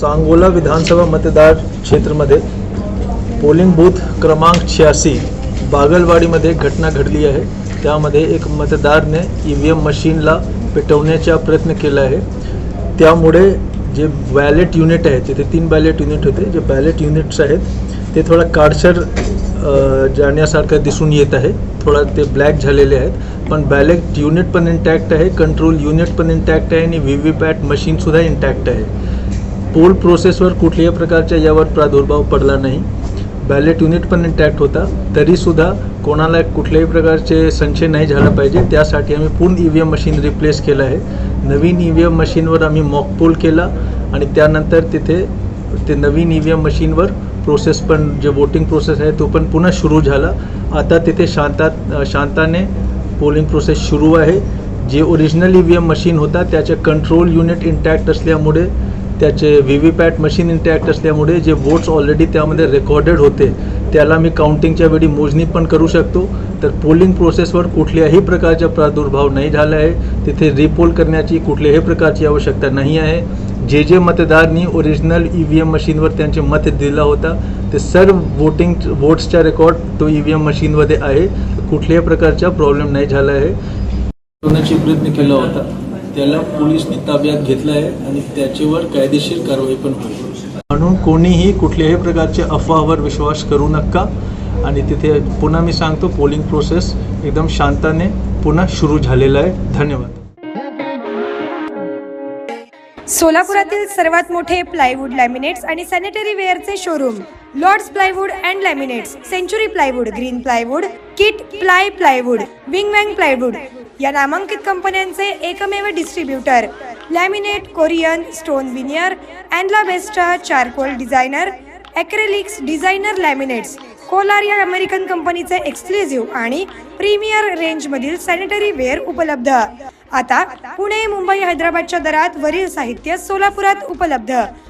सांगोला विधानसभा मतदार क्षेत्रमध्ये polling booth क्रमांक शहाऐंशी बागलवाडीमध्ये एक घटना घडली आहे. त्यामध्ये एक मतदारने ई व्ही एम मशीनला पेटवण्याचा प्रयत्न केला आहे. त्यामुळे जे बॅलेट युनिट आहे तिथे तीन बॅलेट युनिट होते. जे बॅलेट युनिट्स आहेत ते थोडा काडसर जाण्यासारखं दिसून येत आहे. थोडा ते ब्लॅक झालेले आहेत. पण बॅलेट युनिट पण इंटॅक्ट आहे कंट्रोल युनिट पण इंटॅक्ट आहे आणि व्ही व्ही पॅट मशीनसुद्धा इंटॅक्ट आहे. पोल प्रोसेसवर कुठल्याही प्रकारच्या यावर प्रादुर्भाव पडला नाही. बॅलेट युनिट पण इंटॅक्ट होता. तरीसुद्धा कोणाला कुठल्याही प्रकारचे संशय नाही झाला पाहिजे. त्यासाठी आम्ही पूर्ण E V M machine replace केलं आहे. नवीन ई व्ही एम मशीनवर आम्ही मॉक पोल केला आणि त्यानंतर तिथे ते नवीन ई व्ही एम मशीनवर प्रोसेस पण जे वोटिंग प्रोसेस आहे तो पण पुन्हा सुरू झाला. आता तिथे शांतात शांताने पोलिंग प्रोसेस सुरू आहे. जे original E V M machine होता त्याचे कंट्रोल युनिट इंटॅक्ट असल्यामुळे त्याचे V V PAT machine intact असल्यामुळे जे वोट्स ऑलरेडी त्यामध्ये रेकॉर्डेड होते त्याला मी काउंटिंगच्या वेळी मोजणी पण करू शकतो. तर पोलिंग प्रोसेसवर कुठल्याही प्रकारचा प्रादुर्भाव नाही झाला आहे. तिथे रिपोल करण्याची कुठल्याही प्रकारची आवश्यकता नाही आहे. जे जे मतदारांनी ओरिजिनल ई व्ही एम मशीनवर त्यांचे मत दिला होता ते सर्व वोटिंग वोट्सचा रेकॉर्ड तो ई व्ही एम मशीनमध्ये आहे. कुठल्याही प्रकारचा प्रॉब्लेम नाही झाला आहे. प्रयत्न केला होता? त्याला पोलिसने ताब्यात घेतलं आहे आणि त्याच्यावर कायदेशीर कारवाई पण होईल. म्हणून कोणीही कुठल्याही प्रकारच्या अफवावर विश्वास करू नका. आणि तिथे पुन्हा मी सांगतो पोलिंग प्रोसेस एकदम शांताने पुन्हा सुरू झालेला आहे. धन्यवाद. सोलापुरातील सर्वात मोठे प्लायवूड लॅमिनेट्स आणि sanitary वेअरचे showroom Lords plywood and laminates Century plywood Green plywood Kitply plywood Wing Wang plywood या नामांकित कंपन्यांचे एकमेव distributor laminate Corian stone veneer अँडला बेस्टा charcoal designer acrylics designer laminates Kolar या अमेरिकन कंपनीचे एक्सक्लुझिव्ह आणि प्रीमियर रेंजमधील सॅनिटरी वेअर उपलब्ध. आता पुणे मुंबई हैदराबादच्या दरात वरील साहित्य सोलापुरात उपलब्ध.